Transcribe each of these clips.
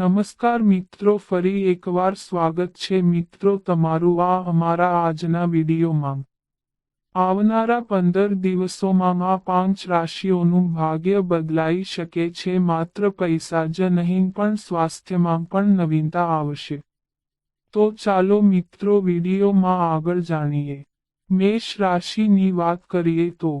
નમસ્કાર મિત્રો, ફરી એકવાર સ્વાગત છે મિત્રો તમારું આ અમારા આજના વિડીયોમાં. આવનારા પંદર દિવસોમાં આ પાંચ રાશિઓનું ભાગ્ય બદલાઈ શકે છે, માત્ર પૈસા જ નહીં, પણ સ્વાસ્થ્યમાં પણ નવીનતા આવશે. તો ચાલો મિત્રો વિડીયોમાં આગળ જાણીએ. મેષ રાશિની વાત કરીએ તો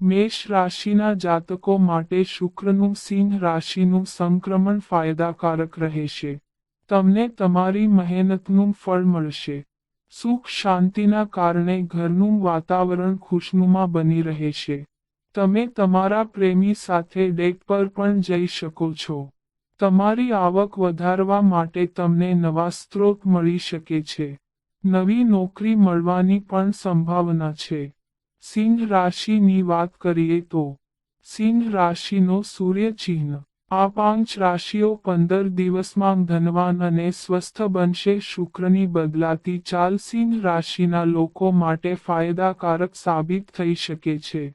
મેષ રાશિના જાતકો માટે શુક્રનું સિંહ રાશિનું સંક્રમણ ફાયદાકારક રહેશે. તમને તમારી મહેનતનું ફળ મળશે. સુખ શાંતિના કારણે ઘરનું વાતાવરણ ખુશનુમા બની રહેશે. તમે તમારા પ્રેમી સાથે ડેટ પર પણ જઈ શકો છો. તમારી આવક વધારવા માટે તમને નવા સ્ત્રોત મળી શકે છે. નવી નોકરી મળવાની પણ સંભાવના છે. સિંહ રાશિની વાત કરીએ તો, સિંહ રાશિનો સૂર્ય ચિહ્ન આ પાંચ રાશિઓ પંદર દિવસમાં ધનવાન અને સ્વસ્થ બનશે. શુક્રની બદલાતી ચાલ સિંહ રાશિના લોકો માટે ફાયદાકારક સાબિત થઈ શકે છે.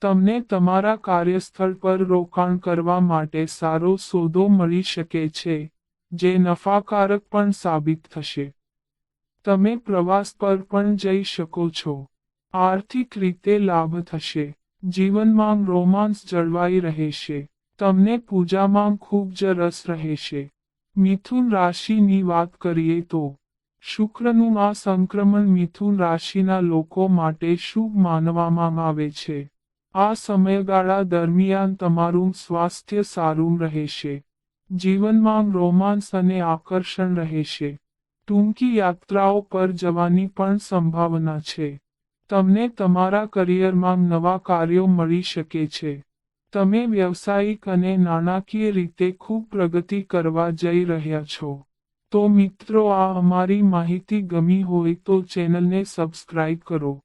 તમને તમારા કાર્યસ્થળ પર રોકાણ કરવા માટે સારો સોદો મળી શકે છે, જે નફાકારક પણ સાબિત થશે. તમે પ્રવાસ પર પણ જઈ શકો છો. આર્થિક રીતે લાભ થશે. જીવનમાં રોમાંસ જળવાઈ રહેશે. તમને પૂજામાં ખૂબ જ રસ રહેશે. મિથુન રાશિની વાત કરીએ તો, શુક્રનું આ સંક્રમણ મિથુન રાશિના લોકો માટે શુભ માનવામાં આવે છે. આ સમયગાળા દરમિયાન તમારું સ્વાસ્થ્ય સારું રહેશે. જીવનમાં રોમાંસ અને આકર્ષણ રહેશે. ટૂંકી યાત્રાઓ પર જવાની પણ સંભાવના છે. તમને તમારા કરિયરમાં નવા કાર્યો મળી શકે છે. તમે વ્યવસાયિક અને નાણાકીય રીતે ખૂબ પ્રગતિ કરવા જઈ રહ્યા છો. તો મિત્રો, આ અમારી માહિતી ગમી હોય તો ચેનલને સબસ્ક્રાઇબ કરો.